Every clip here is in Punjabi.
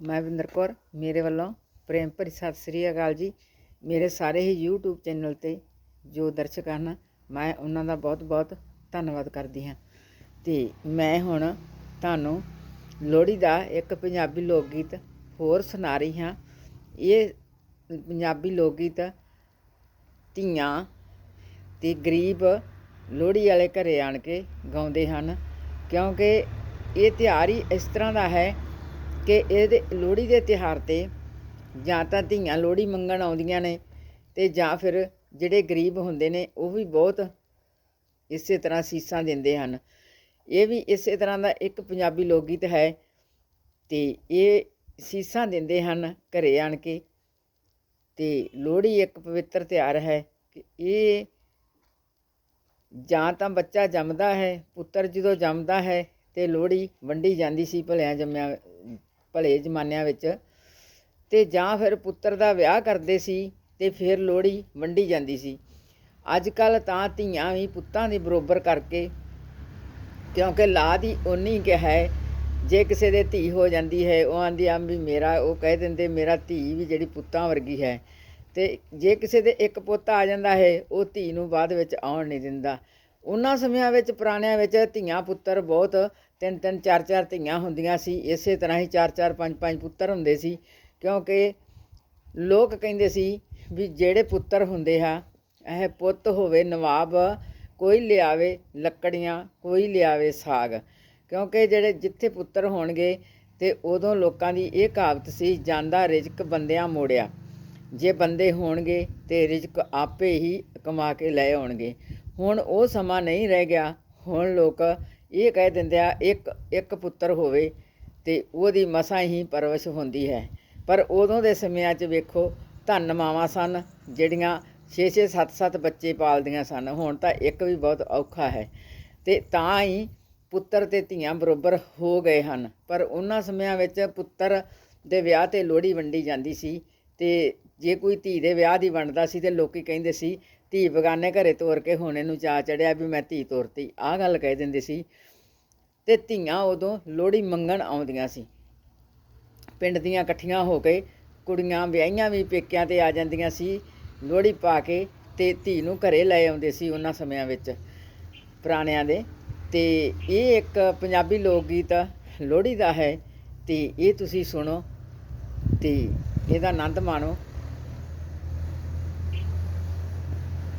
ਮੈਂ ਵਿੰਦਰ ਕੌਰ, ਮੇਰੇ ਵੱਲੋਂ ਪ੍ਰੇਮ ਭਰੀ ਸਤਿ ਸ੍ਰੀ ਅਕਾਲ ਜੀ। ਮੇਰੇ ਸਾਰੇ ਹੀ YouTube ਚੈਨਲ ਤੇ ਜੋ ਦਰਸ਼ਕ ਹਨ, ਮੈਂ ਉਹਨਾਂ ਦਾ ਬਹੁਤ-ਬਹੁਤ ਧੰਨਵਾਦ ਕਰਦੀ ਹਾਂ। ਤੇ ਮੈਂ ਹੁਣ ਤੁਹਾਨੂੰ ਲੋਹੜੀ ਦਾ ਇੱਕ ਪੰਜਾਬੀ ਲੋਕ ਗੀਤ ਹੋਰ ਸੁਣਾ ਰਹੀ ਹਾਂ। ਇਹ ਪੰਜਾਬੀ ਲੋਕ ਗੀਤ ਧੀਆਂ ਤੇ ਗਰੀਬ ਲੋਹੜੀ ਵਾਲੇ ਘਰੇ ਆਣ ਕੇ ਗਾਉਂਦੇ ਹਨ, ਕਿਉਂਕਿ ਇਹ ਤਿਉਹਾਰ ਹੀ ਇਸ ਤਰ੍ਹਾਂ ਦਾ ਹੈ ਕਿ ਇਹਦੇ ਲੋਹੜੀ ਦੇ ਤਿਉਹਾਰ ਤੇ ਜਾਂ ਤਾਂ ਧੀਆਂ ਲੋਹੜੀ ਮੰਗਣ ਆਉਂਦੀਆਂ ਨੇ ਤੇ ਜਾਂ ਫਿਰ ਜਿਹੜੇ ਗਰੀਬ ਹੁੰਦੇ ਨੇ, ਉਹ ਵੀ ਬਹੁਤ ਇਸੇ ਤਰ੍ਹਾਂ ਸੀਸਾਂ ਦਿੰਦੇ ਹਨ। ਇਹ ਵੀ ਇਸੇ ਤਰ੍ਹਾਂ ਦਾ ਇੱਕ ਪੰਜਾਬੀ ਲੋਕ ਗੀਤ ਹੈ ਤੇ ਇਹ ਸੀਸਾਂ ਦਿੰਦੇ ਹਨ ਘਰੇ ਆਣ ਕੇ ਤੇ ਲੋਹੜੀ ਇੱਕ ਪਵਿੱਤਰ ਤਿਉਹਾਰ ਹੈ ਕਿ ਇਹ ਜਾਂ ਤਾਂ ਬੱਚਾ ਜੰਮਦਾ ਹੈ, ਪੁੱਤਰ ਜਦੋਂ ਜੰਮਦਾ ਹੈ ਤੇ ਲੋਹੜੀ ਵੰਡੀ ਜਾਂਦੀ ਸੀ, ਭਲਿਆਂ ਜੰਮਿਆ ਭਲੇ ਜ਼ਮਾਨਿਆਂ ਵਿੱਚ ਤੇ ਜਾਂ ਫਿਰ ਪੁੱਤਰ ਦਾ ਵਿਆਹ ਕਰਦੇ ਸੀ ਤੇ ਫਿਰ ਲੋਹੜੀ ਵੰਡੀ ਜਾਂਦੀ ਸੀ। ਅੱਜ ਕੱਲ ਤਾਂ ਧੀਆਂ ਵੀ ਪੁੱਤਾਂ ਦੇ ਬਰੋਬਰ ਕਰਕੇ, ਕਿਉਂਕਿ ਲਾ ਦੀ ਓਨੀ ਕਿ ਹੈ, ਜੇ ਕਿਸੇ ਦੇ ਧੀ ਹੋ ਜਾਂਦੀ ਹੈ, ਉਹ ਆਂਦੀ ਆ ਵੀ ਮੇਰਾ, ਉਹ ਕਹਿ ਦਿੰਦੇ ਮੇਰਾ ਧੀ ਵੀ ਜਿਹੜੀ ਪੁੱਤਾਂ ਵਰਗੀ ਹੈ। ਤੇ ਜੇ ਕਿਸੇ ਦੇ ਇੱਕ ਪੁੱਤ ਆ ਜਾਂਦਾ ਹੈ, ਉਹ ਧੀ ਨੂੰ ਬਾਅਦ ਵਿੱਚ ਆਉਣ ਨਹੀਂ ਦਿੰਦਾ। ਉਹਨਾਂ ਸਮਿਆਂ ਵਿੱਚ, ਪੁਰਾਣਿਆਂ ਵਿੱਚ ਧੀਆਂ ਪੁੱਤਰ ਬਹੁਤ ਤਿੰਨ ਤਿੰਨ, ਚਾਰ ਚਾਰ ਧੀਆਂ ਹੁੰਦੀਆਂ ਸੀ। ਇਸੇ ਤਰ੍ਹਾਂ ਹੀ ਚਾਰ ਚਾਰ, ਪੰਜ ਪੰਜ ਪੁੱਤਰ ਹੁੰਦੇ ਸੀ। ਕਿਉਂਕਿ ਲੋਕ ਕਹਿੰਦੇ ਸੀ ਵੀ ਜਿਹੜੇ ਪੁੱਤਰ ਹੁੰਦੇ ਆ, ਇਹ ਪੁੱਤ ਹੋਵੇ ਨਵਾਬ, ਕੋਈ ਲਿਆਵੇ ਲੱਕੜੀਆਂ, ਕੋਈ ਲਿਆਵੇ ਸਾਗ। ਕਿਉਂਕਿ ਜਿਹੜੇ ਜਿੱਥੇ ਪੁੱਤਰ ਹੋਣਗੇ ਤੇ ਉਦੋਂ ਲੋਕਾਂ ਦੀ ਇਹ ਕਹਾਵਤ ਸੀ, ਜਾਂਦਾ ਰਿਜ਼ਕ ਬੰਦਿਆਂ ਮੋੜਿਆ। ਜੇ ਬੰਦੇ ਹੋਣਗੇ ਤੇ ਰਿਜ਼ਕ ਆਪੇ ਹੀ ਕਮਾ ਕੇ ਲੈ ਆਉਣਗੇ। ਹੁਣ ਉਹ ਸਮਾਂ ਨਹੀਂ ਰਹਿ ਗਿਆ। ਹੁਣ ਲੋਕ ਇਹ ਕਹਿ ਦਿੰਦੇ ਆ, ਇੱਕ ਇੱਕ ਪੁੱਤਰ ਹੋਵੇ ਤੇ ਉਹਦੀ ਮਸਾਂ ਹੀ ਪਰਵਿਸ਼ ਹੁੰਦੀ ਹੈ। ਪਰ ਉਦੋਂ ਦੇ ਸਮਿਆਂ 'ਚ ਵੇਖੋ, ਧੰਨ ਮਾਵਾਂ ਸਨ, ਜਿਹੜੀਆਂ 6-6 7-7 ਬੱਚੇ ਪਾਲਦੀਆਂ ਸਨ। ਹੁਣ ਤਾਂ ਇੱਕ ਵੀ ਬਹੁਤ ਔਖਾ ਹੈ। ਤੇ ਤਾਂ ਹੀ ਪੁੱਤਰ ਤੇ ਧੀਆਂ ਬਰੋਬਰ ਹੋ ਗਏ ਹਨ। ਪਰ ਉਹਨਾਂ ਸਮਿਆਂ ਵਿੱਚ ਪੁੱਤਰ ਦੇ ਵਿਆਹ ਤੇ ਲੋਹੜੀ ਵੰਡੀ ਜਾਂਦੀ ਸੀ ਤੇ ਜੇ ਕੋਈ ਧੀ ਦੇ ਵਿਆਹ ਦੀ ਵੰਡਦਾ ਸੀ ਤੇ ਲੋਕੀ ਕਹਿੰਦੇ ਸੀ ਧੀ ਬਗਾਨੇ ਘਰੇ ਤੋਰ ਕੇ ਹੁਣ ਇਹਨੂੰ ਚਾ ਚੜਿਆ ਵੀ ਮੈਂ ਧੀ ਤੋਰਤੀ। ਆਹ ਗੱਲ ਕਹਿ ਦਿੰਦੇ ਸੀ ਤੇ ਧੀਆਂ ਉਦੋਂ ਲੋਹੜੀ ਮੰਗਣ ਆਉਂਦੀਆਂ ਸੀ। ਪਿੰਡ ਦੀਆਂ ਇਕੱਠੀਆਂ ਹੋ ਕੇ ਕੁੜੀਆਂ ਵਿਆਹੀਆਂ ਵੀ ਪੇਕਿਆਂ ਤੇ ਆ ਜਾਂਦੀਆਂ ਸੀ। ਲੋਹੜੀ ਪਾ ਕੇ ਤੇ ਧੀ ਨੂੰ ਘਰੇ ਲੈ ਆਉਂਦੇ ਸੀ ਉਹਨਾਂ ਸਮਿਆਂ ਵਿੱਚ ਪੁਰਾਣਿਆਂ ਦੇ। ਤੇ ਇਹ ਇੱਕ ਪੰਜਾਬੀ ਲੋਕ ਗੀਤ ਲੋਹੜੀ ਦਾ ਹੈ ਤੇ ਇਹ ਤੁਸੀਂ ਸੁਣੋ ਤੇ ਇਹਦਾ ਆਨੰਦ ਮਾਣੋ।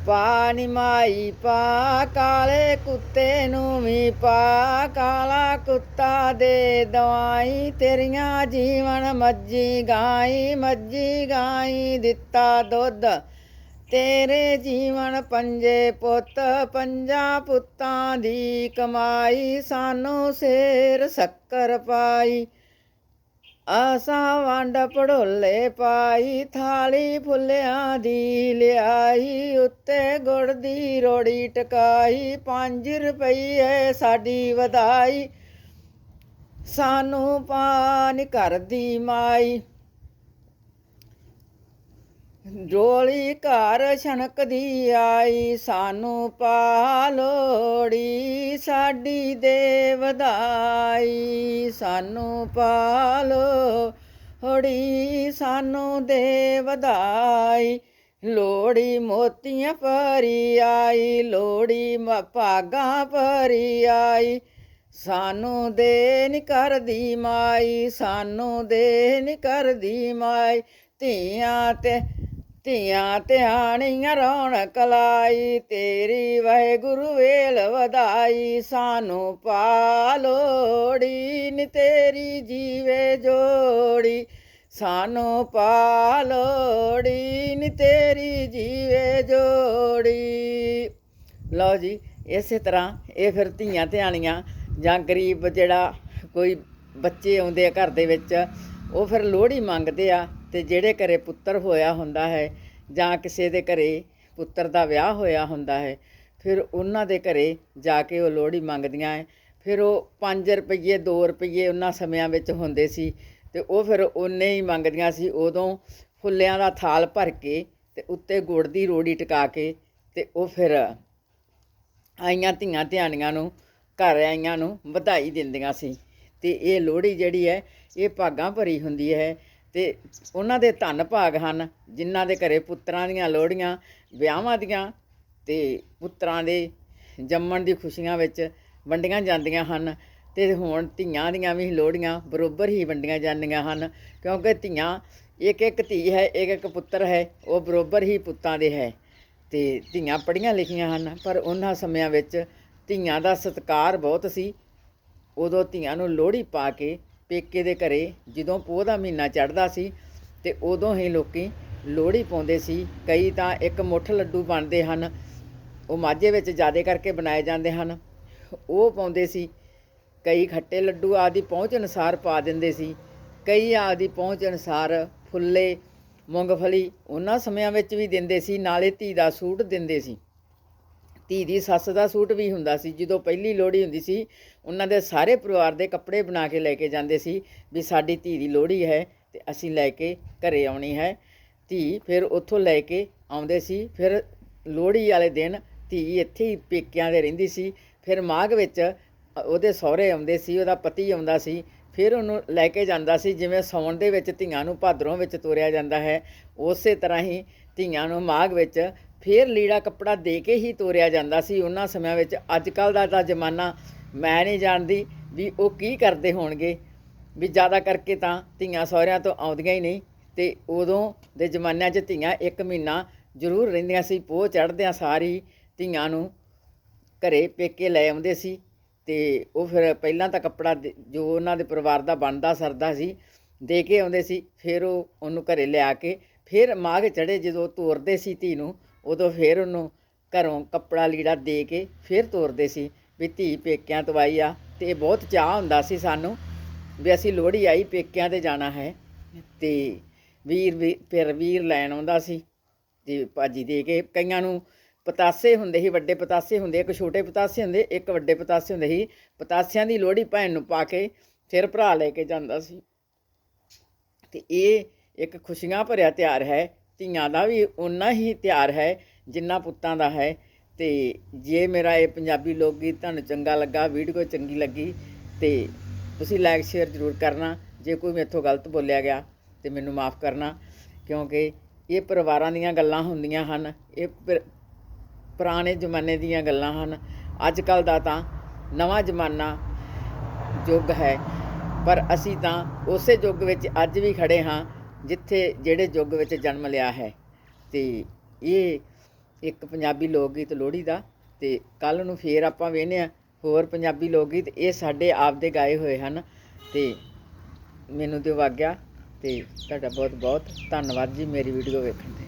ਪਾਣੀ ਮਾਈ ਪਾ, ਕਾਲੇ ਕੁੱਤੇ ਨੂੰ ਵੀ ਪਾ, ਕਾਲਾ ਕੁੱਤਾ ਦੇ ਦਵਾਈ, ਤੇਰੀਆਂ ਜੀਵਨ ਮੱਜੀ ਗਾਈ ਮੱਜੀ ਗਾਈ ਦਿੱਤਾ ਦੁੱਧ। ਤੇਰੇ ਜੀਵਨ ਪੰਜੇ ਪੁੱਤ, ਪੰਜਾਂ ਪੁੱਤਾਂ ਦੀ ਕਮਾਈ, ਸਾਨੂੰ ਸੇਰ ਸ਼ੱਕਰ ਪਾਈ। ਆਸਾਂ ਵੰਡ ਪੜੋਲੇ ਪਾਈ, ਥਾਲੀ ਫੁੱਲਿਆਂ ਦੀ ਲਿਆਈ, ਉੱਤੇ ਗੁੜ ਦੀ ਰੋੜੀ ਟਕਾਈ 5 ਰੁਪਈਏ ਸਾਡੀ ਵਧਾਈ, ਸਾਨੂੰ ਪਾਨ ਕਰਦੀ ਮਾਈ। ਡੋਲੀ ਘਰ ਛਣਕਦੀ ਆਈ, ਸਾਨੂੰ ਪਾ ਲੋੜੀ ਸਾਡੀ ਦੇ ਵਧਾਈ ਸਾਨੂੰ ਪਾ ਲੋੜੀ ਸਾਨੂੰ ਦੇ ਵਧਾਈ ਲੋੜੀ ਮੋਤੀਆਂ ਭਰੀ ਆਈ ਲੋੜੀ ਮ- ਭਾਗਾਂ ਭਰੀ ਆਈ। ਸਾਨੂੰ ਦੇ ਨੀ ਕਰਦੀ ਮਾਈ, ਸਾਨੂੰ ਦੇ ਨੀ ਕਰਦੀ ਮਾਈ। ਧੀਆਂ ਤੇ ਧੀਆਂ ਧਿਆਣੀਆਂ ਰੌਣਕ ਲਾਈ, ਤੇਰੀ ਵਾਹਿਗੁਰੂ ਵੇਲ ਵਧਾਈ, ਸਾਨੂੰ ਪਾਲੋੜੀ, ਨੀ ਤੇਰੀ ਜੀਵੇ ਜੋੜੀ। ਸਾਨੂੰ ਪਾਲੋੜੀ, ਨੀ ਤੇਰੀ ਜੀਵੇ ਜੋੜੀ। ਲਓ ਜੀ, ਇਸੇ ਤਰ੍ਹਾਂ ਇਹ ਫਿਰ ਧੀਆਂ ਧਿਆਣੀਆਂ ਜਾਂ ਗਰੀਬ ਜਿਹੜਾ ਕੋਈ ਬੱਚੇ ਆਉਂਦੇ ਆ ਘਰ ਦੇ ਵਿੱਚ, ਉਹ ਫਿਰ ਲੋਹੜੀ ਮੰਗਦੇ ਆ। ਤੇ ਜਿਹੜੇ ਘਰੇ ਪੁੱਤਰ ਹੋਇਆ ਹੁੰਦਾ ਹੈ ਜਾਂ ਕਿਸੇ ਦੇ ਘਰੇ ਪੁੱਤਰ ਦਾ ਵਿਆਹ ਹੋਇਆ ਹੁੰਦਾ ਹੈ, ਫਿਰ ਉਹਨਾਂ ਦੇ ਘਰੇ ਜਾ ਕੇ ਉਹ ਲੋਹੜੀ ਮੰਗਦੀਆਂ ਹੈ। ਫਿਰ ਉਹ 5 ਰੁਪਏ 2 ਰੁਪਏ ਉਹਨਾਂ ਸਮਿਆਂ ਵਿੱਚ ਹੁੰਦੇ ਸੀ ਤੇ ਉਹ ਫਿਰ ਉਹਨੇ ਹੀ ਮੰਗਦੀਆਂ ਸੀ। ਉਦੋਂ ਫੁੱਲਿਆਂ ਦਾ ਥਾਲ ਭਰ ਕੇ ਤੇ ਉੱਤੇ ਗੁੜ ਦੀ ਰੋੜੀ ਟਿਕਾ ਕੇ ਤੇ ਉਹ ਫਿਰ ਆਈਆਂ ਧੀਆਂ ਧਿਆਣੀਆਂ ਨੂੰ, ਘਰ ਆਈਆਂ ਨੂੰ ਵਧਾਈ ਦਿੰਦੀਆਂ ਸੀ। ਤੇ ਇਹ ਲੋਹੜੀ ਜਿਹੜੀ ਹੈ, ਇਹ ਭਾਗਾਂ ਭਰੀ ਹੁੰਦੀ ਹੈ। ਤੇ ਉਹਨਾਂ ਦੇ ਧੰਨ ਭਾਗ ਹਨ, ਜਿਨ੍ਹਾਂ ਦੇ ਘਰੇ ਪੁੱਤਰਾਂ ਦੀਆਂ ਲੋਹੜੀਆਂ, ਵਿਆਹਾਂ ਦੀਆਂ ਤੇ ਪੁੱਤਰਾਂ ਦੇ ਜੰਮਣ ਦੀ ਖੁਸ਼ੀਆਂ ਵਿੱਚ ਵੰਡੀਆਂ ਜਾਂਦੀਆਂ ਹਨ ਤੇ ਹੁਣ ਧੀਆਂ ਦੀਆਂ ਵੀ ਲੋਹੜੀਆਂ ਬਰੋਬਰ ਹੀ ਵੰਡੀਆਂ ਜਾਂਦੀਆਂ ਹਨ, ਕਿਉਂਕਿ ਧੀਆਂ ਇੱਕ ਇੱਕ ਧੀ ਹੈ, ਇੱਕ ਇੱਕ ਪੁੱਤਰ ਹੈ, ਉਹ ਬਰੋਬਰ ਹੀ ਪੁੱਤਾਂ ਦੇ ਹੈ ਤੇ ਧੀਆਂ ਪੜ੍ਹੀਆਂ ਲਿਖੀਆਂ ਹਨ, ਪਰ ਉਹਨਾਂ ਸਮਿਆਂ ਵਿੱਚ ਧੀਆਂ ਦਾ ਸਤਿਕਾਰ ਬਹੁਤ ਸੀ, ਉਦੋਂ ਧੀਆਂ ਨੂੰ ਲੋਹੜੀ ਪਾ ਕੇ ਪੇਕੇ ਦੇ ਘਰੇ ਜਦੋਂ ਪੋਹ ਦਾ ਮਹੀਨਾ ਚੜ੍ਹਦਾ ਸੀ ਤੇ ਉਦੋਂ ਹੀ ਲੋਕੀ ਲੋਹੜੀ ਪਾਉਂਦੇ ਸੀ। ਕਈ ਤਾਂ ਇੱਕ ਮੁੱਠ ਲੱਡੂ ਬਣਦੇ ਹਨ, ਉਹ ਮਾਝੇ ਵਿੱਚ ਜ਼ਿਆਦਾ ਕਰਕੇ ਬਣਾਏ ਜਾਂਦੇ ਹਨ। ਉਹ ਪਾਉਂਦੇ ਸੀ। ਕਈ ਖੱਟੇ ਲੱਡੂ ਆਦੀ ਪਹੁੰਚ ਅਨੁਸਾਰ ਪਾ ਦਿੰਦੇ ਸੀ। ਕਈ ਆਦੀ ਪਹੁੰਚ ਅਨੁਸਾਰ ਫੁੱਲੇ, ਮੂੰਗਫਲੀ ਉਹਨਾਂ ਸਮਿਆਂ ਵਿੱਚ ਵੀ ਦਿੰਦੇ ਸੀ, ਨਾਲੇ ਧੀ ਦਾ ਸੂਟ ਦਿੰਦੇ ਸੀ। ਧੀ ਦੀ ਸੱਸ ਦਾ ਸੂਟ ਵੀ ਹੁੰਦਾ ਸੀ, ਜਦੋਂ ਪਹਿਲੀ ਲੋਹੜੀ ਹੁੰਦੀ ਸੀ, ਉਹਨਾਂ ਦੇ ਸਾਰੇ ਪਰਿਵਾਰ ਦੇ ਕੱਪੜੇ ਬਣਾ ਕੇ ਲੈ ਕੇ ਜਾਂਦੇ ਸੀ ਵੀ ਸਾਡੀ ਧੀ ਦੀ ਲੋਹੜੀ ਹੈ ਤੇ ਅਸੀਂ ਲੈ ਕੇ ਘਰੇ ਆਉਣੀ ਹੈ। ਧੀ ਫਿਰ ਉੱਥੋਂ ਲੈ ਕੇ ਆਉਂਦੇ ਸੀ, ਫਿਰ ਲੋਹੜੀ ਵਾਲੇ ਦਿਨ ਧੀ ਇੱਥੇ ਹੀ ਪੇਕਿਆਂ ਦੇ ਰਹਿੰਦੀ ਸੀ, ਫਿਰ ਮਾਘ ਵਿੱਚ ਉਹਦੇ ਸਹੁਰੇ ਆਉਂਦੇ ਸੀ, ਉਹਦਾ ਪਤੀ ਆਉਂਦਾ ਸੀ, ਫਿਰ ਉਹਨੂੰ ਲੈ ਕੇ ਜਾਂਦਾ ਸੀ, ਜਿਵੇਂ ਸਾਉਣ ਦੇ ਵਿੱਚ ਧੀਆਂ ਨੂੰ ਭਾਦਰੋਂ ਵਿੱਚ ਤੋਰਿਆ ਜਾਂਦਾ ਹੈ, ਉਸੇ ਤਰ੍ਹਾਂ ਹੀ ਧੀਆਂ ਨੂੰ ਮਾਘ ਵਿੱਚ ਫਿਰ ਲੀੜਾ ਕੱਪੜਾ ਦੇ ਕੇ ਹੀ ਤੋਰਿਆ ਜਾਂਦਾ ਸੀ। ਉਹਨਾਂ ਸਮਿਆਂ ਵਿੱਚ ਅੱਜ ਕੱਲ ਦਾ ਤਾਂ ਜ਼ਮਾਨਾ ਮੈਂ ਨਹੀਂ ਜਾਣਦੀ ਵੀ ਉਹ ਕੀ ਕਰਦੇ ਹੋਣਗੇ। ਵੀ ਜ਼ਿਆਦਾ ਕਰਕੇ ਤਾਂ ਧੀਆਂ ਸਹੁਰਿਆਂ ਤੋਂ ਆਉਂਦੀਆਂ ਹੀ ਨਹੀਂ ਤੇ ਉਦੋਂ ਦੇ ਜ਼ਮਾਨਿਆਂ 'ਚ ਧੀਆਂ ਇੱਕ ਮਹੀਨਾ ਜ਼ਰੂਰ ਰਹਿੰਦੀਆਂ ਸੀ। ਪੋਹ ਚੜ੍ਹਦਿਆਂ ਸਾਰੀ ਧੀਆਂ ਨੂੰ ਘਰੇ ਪੇਕੇ ਲੈ ਆਉਂਦੇ ਸੀ ਤੇ ਉਹ ਫਿਰ ਪਹਿਲਾਂ ਤਾਂ ਕੱਪੜਾ ਜੋ ਉਹਨਾਂ ਦੇ ਪਰਿਵਾਰ ਦਾ ਬਣਦਾ ਸਰਦਾ ਸੀ, ਦੇ ਕੇ ਆਉਂਦੇ ਸੀ। ਫਿਰ ਉਹ ਉਹਨੂੰ ਘਰੇ ਲਿਆ ਕੇ ਫਿਰ ਮਾਘ ਚੜੇ ਜਦੋਂ ਤੋਰਦੇ ਸੀ ਧੀ ਨੂੰ, ਉਦੋਂ ਫਿਰ ਉਹਨੂੰ ਘਰੋਂ ਕੱਪੜਾ ਲੀੜਾ ਦੇ ਕੇ ਫਿਰ ਤੋਰਦੇ ਸੀ ਵੀ ਧੀ ਪੇਕਿਆਂ ਤੋਂ ਆਈ ਆ ਤੇ ਇਹ ਬਹੁਤ ਚਾਹ ਹੁੰਦਾ ਸੀ ਸਾਨੂੰ ਵੀ ਅਸੀਂ ਲੋਹੜੀ ਆਈ ਪੇਕਿਆਂ ਤੇ ਜਾਣਾ ਹੈ ਤੇ ਵੀਰ ਵੀ, ਫਿਰ ਵੀਰ ਲੈਣ ਆਉਂਦਾ ਸੀ ਤੇ ਭਾਜੀ ਦੇ ਕੇ ਕਈਆਂ ਨੂੰ ਪਤਾਸੇ ਹੁੰਦੇ ਸੀ, ਵੱਡੇ ਪਤਾਸੇ ਹੁੰਦੇ, ਇੱਕ ਛੋਟੇ ਪਤਾਸੇ ਹੁੰਦੇ, ਇੱਕ ਵੱਡੇ ਪਤਾਸੇ ਹੁੰਦੇ ਸੀ, ਪਤਾਸਿਆਂ ਦੀ ਲੋਹੜੀ ਭੈਣ ਨੂੰ ਪਾ ਕੇ ਫਿਰ ਭਰਾ ਲੈ ਕੇ ਜਾਂਦਾ ਸੀ। ਤੇ ਇਹ ਇੱਕ ਖੁਸ਼ੀਆਂ ਭਰਿਆ ਤਿਉਹਾਰ ਹੈ, ਧੀਆਂ ਦਾ ਵੀ ਓਨਾ ਹੀ ਤਿਉਹਾਰ ਹੈ ਜਿੰਨਾ ਪੁੱਤਾਂ ਦਾ ਹੈ। ਤੇ ਜੇ ਮੇਰਾ ਇਹ ਪੰਜਾਬੀ ਲੋਕ ਗੀਤ ਤੁਹਾਨੂੰ ਚੰਗਾ ਲੱਗਾ, ਵੀਡੀਓ ਚੰਗੀ ਲੱਗੀ, ਤੇ ਤੁਸੀਂ ਲਾਈਕ ਸ਼ੇਅਰ ਜ਼ਰੂਰ ਕਰਨਾ। ਜੇ ਕੋਈ ਮੇਥੋਂ ਗਲਤ ਬੋਲਿਆ ਗਿਆ, ਤੇ ਮੈਨੂੰ ਮਾਫ ਕਰਨਾ, ਕਿਉਂਕਿ ਇਹ ਪਰਿਵਾਰਾਂ ਦੀਆਂ ਗੱਲਾਂ ਹੁੰਦੀਆਂ ਹਨ, ਇਹ ਪੁਰਾਣੇ ਜ਼ਮਾਨੇ ਦੀਆਂ ਗੱਲਾਂ ਹਨ। ਅੱਜ ਕੱਲ ਦਾ ਤਾਂ ਨਵਾਂ ਜ਼ਮਾਨਾ ਯੁੱਗ ਹੈ, ਪਰ ਅਸੀਂ ਤਾਂ ਉਸੇ ਯੁੱਗ ਵਿੱਚ ਅੱਜ ਵੀ ਖੜੇ ਹਾਂ ਜਿੱਥੇ ਜਿਹੜੇ ਯੁੱਗ ਵਿੱਚ ਜਨਮ ਲਿਆ ਹੈ ਤੇ ਇਹ ਇੱਕ ਪੰਜਾਬੀ ਲੋਕ ਗੀਤ ਲੋਹੜੀ ਦਾ ਤੇ ਕੱਲ ਨੂੰ ਫੇਰ ਆਪਾਂ ਵੇਖਨੇ ਆ ਹੋਰ ਪੰਜਾਬੀ ਲੋਕ ਗੀਤ ਇਹ ਸਾਡੇ ਆਪ ਦੇ ਗਾਏ ਹੋਏ ਹਨ ਤੇ ਮੈਨੂੰ ਦਿਓ ਆਗਿਆ ਤੇ ਤੁਹਾਡਾ ਬਹੁਤ ਬਹੁਤ ਧੰਨਵਾਦ ਜੀ ਮੇਰੀ ਵੀਡੀਓ ਵੇਖਣ ਤੇ।